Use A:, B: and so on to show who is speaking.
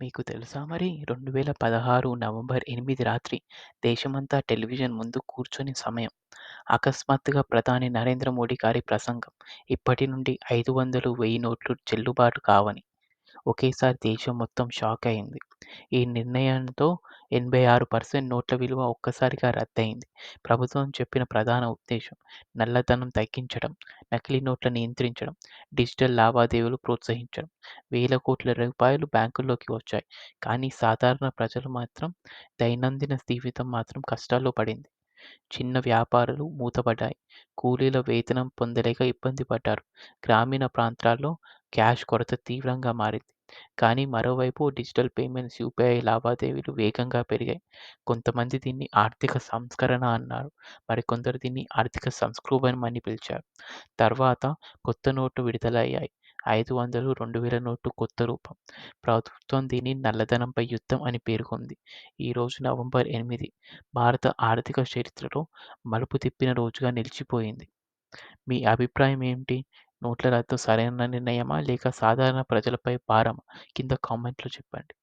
A: మీకు తెలుసా మరి? 2016 నవంబర్ 8 రాత్రి దేశమంతా టెలివిజన్ ముందు కూర్చొని సమయం. అకస్మాత్తుగా ప్రధాని నరేంద్ర మోడీ గారి ప్రసంగం. ఇప్పటి నుండి 500, 1000 నోట్లు చెల్లుబాటు కావని. ఒకేసారి దేశం మొత్తం షాక్ అయింది. ఈ నిర్ణయంతో 86% నోట్ల విలువ ఒక్కసారిగా రద్దయింది. ప్రభుత్వం చెప్పిన ప్రధాన ఉద్దేశం నల్లధనం తగ్గించడం, నకిలీ నోట్ల నియంత్రించడం, డిజిటల్ లావాదేవీలు ప్రోత్సహించడం. వేల కోట్ల రూపాయలు బ్యాంకుల్లోకి వచ్చాయి. కానీ సాధారణ ప్రజలు మాత్రం దైనందిన జీవితం మాత్రం కష్టాల్లో పడింది. చిన్న వ్యాపారాలు మూతపడ్డాయి. కూలీల వేతనం పొందలేక ఇబ్బంది పడ్డారు. గ్రామీణ ప్రాంతాల్లో క్యాష్ కొరత తీవ్రంగా మారింది. కానీ మరోవైపు డిజిటల్ పేమెంట్స్, యూపీఐ లావాదేవీలు వేగంగా పెరిగాయి. కొంతమంది దీన్ని ఆర్థిక సంస్కరణ అన్నారు. మరికొందరు దీన్ని ఆర్థిక సంక్షోభం అని పిలిచారు. తర్వాత కొత్త నోట్లు విడుదలయ్యాయి. 500, 2000 నోటు కొత్త రూపం. ప్రభుత్వం దీన్ని నల్లధనంపై యుద్ధం అని పేర్కొంది. ఈరోజు నవంబర్ ఎనిమిది భారత ఆర్థిక చరిత్రలో మలుపు తిప్పిన రోజుగా నిలిచిపోయింది. మీ అభిప్రాయం ఏమిటి? నోట్ల రద్దు సరైన నిర్ణయమా? లేక సాధారణ ప్రజలపై భారమా? కింద కామెంట్లో చెప్పండి.